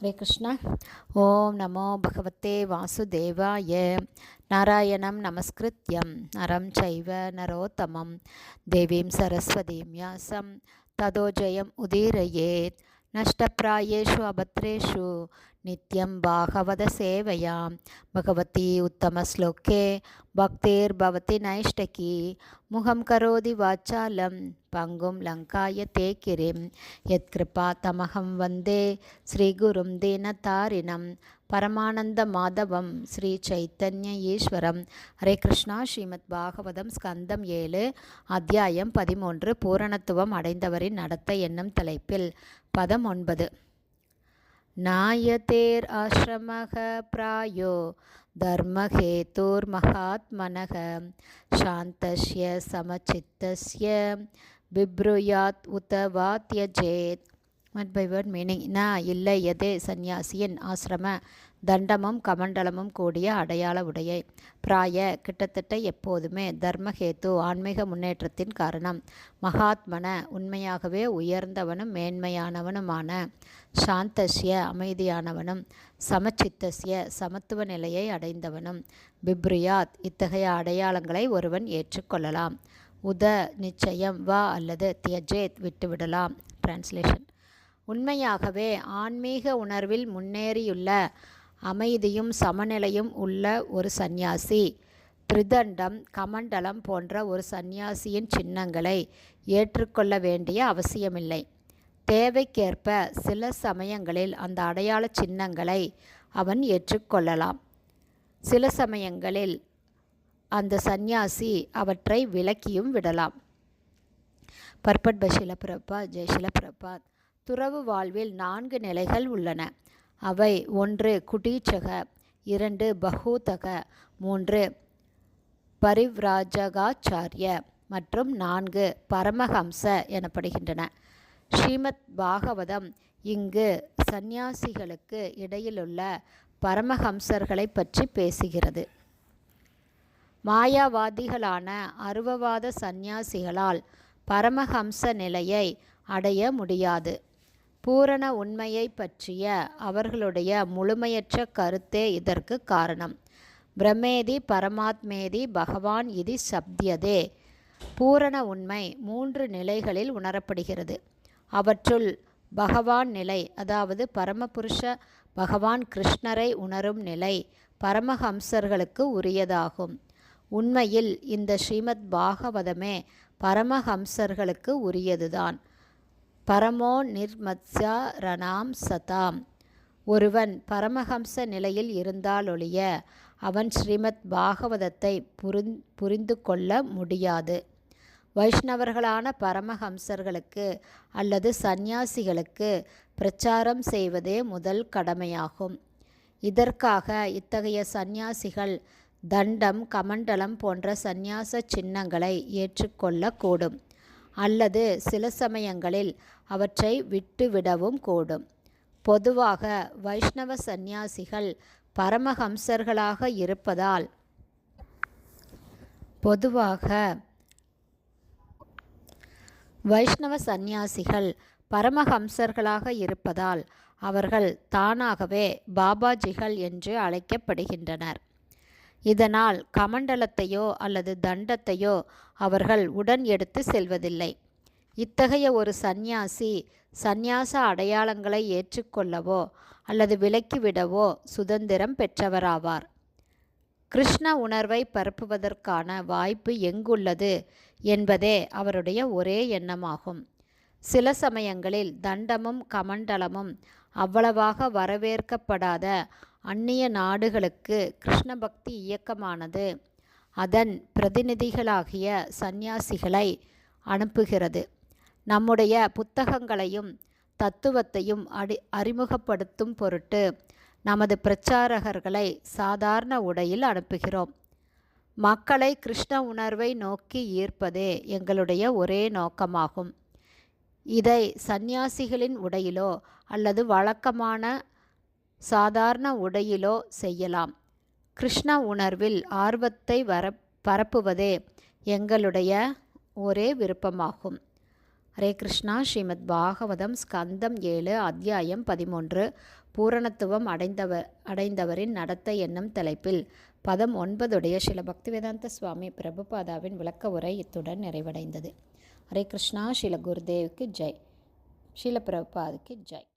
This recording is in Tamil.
ஹரே கிருஷ்ணா. ஓம் நமோ பகவத்தே வாசுதேவாய. நாராயணம் நமஸ்கிருத்யம். நரம் சைவ நரோத்தமம். தேவீம் சரஸ்வதீம் யாசம். ததோ ஜெயம் உதீரயேத். நஷ்டப்பிராயேஷு அபத்ரேஷு. நித்யம் பாகவத சேவையாம். பகவதி உத்தமஸ்லோக்கே பக்தேர் பவதி நைஷ்டகி. முகம் கரோதி வாச்சாலம். பங்கும் லங்காய தேக்கிரிம். யத்கிருபா தமகம் வந்தே ஸ்ரீகுரும் தீனதாரிணம் பரமானந்த மாதவம் ஸ்ரீ சைத்தன்ய ஈஸ்வரம். ஹரே கிருஷ்ணா ஸ்ரீமத் பாகவதம் ஸ்கந்தம் ஏழு அத்தியாயம் பதிமூன்று பூரணத்துவம் அடைந்தவரின் நடத்த என்னும் தலைப்பில். பதம் ஒன்பது. நாயதேர் ஆசிரமக பிராயோ தர்மஹேதோர் மகாத்மனக. சாந்தஸ்ய சமச்சித்தஸ்ய பிப்ருயாத் உத வா தியஜேத் ஒன் பை வேர்ட் மீனிங் ந இல்லை எதே சந்நியாசியின் ஆசிரம தண்டமும் கமண்டலமும் கூடிய அடையாள உடைய. பிராய கிட்டத்தட்ட எப்போதுமே தர்மஹேத்து ஆன்மீக முன்னேற்றத்தின் காரணம். மகாத்மன உண்மையாகவே உயர்ந்தவனும் மேன்மையானவனுமான. சாந்தஸ்ய அமைதியானவனும். சமச்சித்தஸ்ய சமத்துவ நிலையை அடைந்தவனும். பிப்ரியாத் இத்தகைய அடையாளங்களை ஒருவன் ஏற்றுக்கொள்ளலாம். உத நிச்சயம் வா அல்லது தியஜேத் விட்டுவிடலாம். டிரான்ஸ்லேஷன் உண்மையாகவே ஆன்மீக உணர்வில் முன்னேறியுள்ள அமைதியும் சமநிலையும் உள்ள ஒரு சந்நியாசி. திரிதண்டம் கமண்டலம் போன்ற ஒரு சந்நியாசியின் சின்னங்களை ஏற்றுக்கொள்ள வேண்டிய அவசியமில்லை. தேவைக்கேற்ப சில சமயங்களில் அந்த அடையாள சின்னங்களை அவன் ஏற்றுக்கொள்ளலாம். சில சமயங்களில் அந்த சந்நியாசி அவற்றை விலக்கியும் விடலாம். பர்பட் பஷில பிரபாத் துறவு வாழ்வில் நான்கு நிலைகள் உள்ளன. அவை ஒன்று குடீச்சக இரண்டு பகூதக மூன்று பரிவ்ராஜகாச்சாரிய மற்றும் நான்கு பரமஹம்ச எனப்படுகின்றன. ஸ்ரீமத் பாகவதம் இங்கு சந்நியாசிகளுக்கு இடையிலுள்ள பரமஹம்சர்களை பற்றி பேசுகிறது. மாயாவாதிகளான அருவவாத சந்நியாசிகளால் பரமஹம்ச நிலையை அடைய முடியாது. பூரண உண்மையை பற்றிய அவர்களுடைய முழுமையற்ற கருத்தே இதற்கு காரணம். பிரமேதி பரமாத்மேதி பகவான் இது சப்தியதே. பூரண உண்மை மூன்று நிலைகளில் உணரப்படுகிறது. அவற்றுள் பகவான் நிலை அதாவது பரமபுருஷ பகவான் கிருஷ்ணரை உணரும் நிலை பரமஹம்சர்களுக்கு உரியதாகும். உண்மையில் இந்த ஸ்ரீமத் பாகவதமே பரமஹம்சர்களுக்கு உரியதுதான். பரமோ நிர்மத்ஸரணாம் சதாம். ஒருவன் பரமஹம்ச நிலையில் இருந்தாலொழிய அவன் ஸ்ரீமத் பாகவதத்தை புரிந் புரிந்து கொள்ள முடியாது. வைஷ்ணவர்களான பரமஹம்சர்களுக்கு அல்லது சந்நியாசிகளுக்கு பிரச்சாரம் செய்வதே முதல் கடமையாகும். இதற்காக இத்தகைய சந்நியாசிகள் தண்டம் கமண்டலம் போன்ற சந்நியாச சின்னங்களை ஏற்றுக்கொள்ளக்கூடும் அல்லது சில சமயங்களில் அவற்றை விட்டுவிடவும் கூடும். பொதுவாக வைஷ்ணவ சந்நியாசிகள் பரமஹம்சர்களாக இருப்பதால் பொதுவாக வைஷ்ணவ சந்நியாசிகள் பரமஹம்சர்களாக இருப்பதால் அவர்கள் தானாகவே பாபாஜிகள் என்று அழைக்கப்படுகின்றனர். இதனால் கமண்டலத்தையோ அல்லது தண்டத்தையோ அவர்கள் உடன் எடுத்து செல்வதில்லை. இத்தகைய ஒரு சந்நியாசி சந்நியாச அடையாளங்களை ஏற்றுக்கொள்ளவோ அல்லது விலக்கிவிடவோ சுதந்திரம் பெற்றவராவார். கிருஷ்ண உணர்வை பரப்புவதற்கான வாய்ப்பு எங்குள்ளது என்பதே அவருடைய ஒரே எண்ணமாகும். சில சமயங்களில் தண்டமும் கமண்டலமும் அவ்வளவாக வரவேற்கப்படாத அந்நிய நாடுகளுக்கு கிருஷ்ண பக்தி இயக்கமானது அதன் பிரதிநிதிகளாகிய சந்நியாசிகளை அனுப்புகிறது. நம்முடைய புத்தகங்களையும் தத்துவத்தையும் அடி அறிமுகப்படுத்தும் பொருட்டு நமது பிரச்சாரகர்களை சாதாரண உடையில் அனுப்புகிறோம். மக்களை கிருஷ்ண உணர்வை நோக்கி ஈர்ப்பதே எங்களுடைய ஒரே நோக்கமாகும். இதை சந்நியாசிகளின் உடையிலோ அல்லது வழக்கமான சாதாரண உடையிலோ செய்யலாம். கிருஷ்ண உணர்வில் ஆர்வத்தை வர பரப்புவதே எங்களுடைய ஒரே விருப்பமாகும். ஹரே கிருஷ்ணா ஸ்ரீமத் பாகவதம் ஸ்கந்தம் ஏழு அத்தியாயம் பதிமூன்று பூரணத்துவம் அடைந்தவர் அடைந்தவரின் நடத்தை என்னும் தலைப்பில் பதம் ஒன்பதுடைய சில பக்திவேதாந்த சுவாமி பிரபுபாதாவின் விளக்க உரை இத்துடன் நிறைவடைந்தது. ஹரே கிருஷ்ணா ஸ்ரீல குருதேவுக்கு ஜெய். ஸ்ரீல பிரபுபாதுக்கு ஜெய்.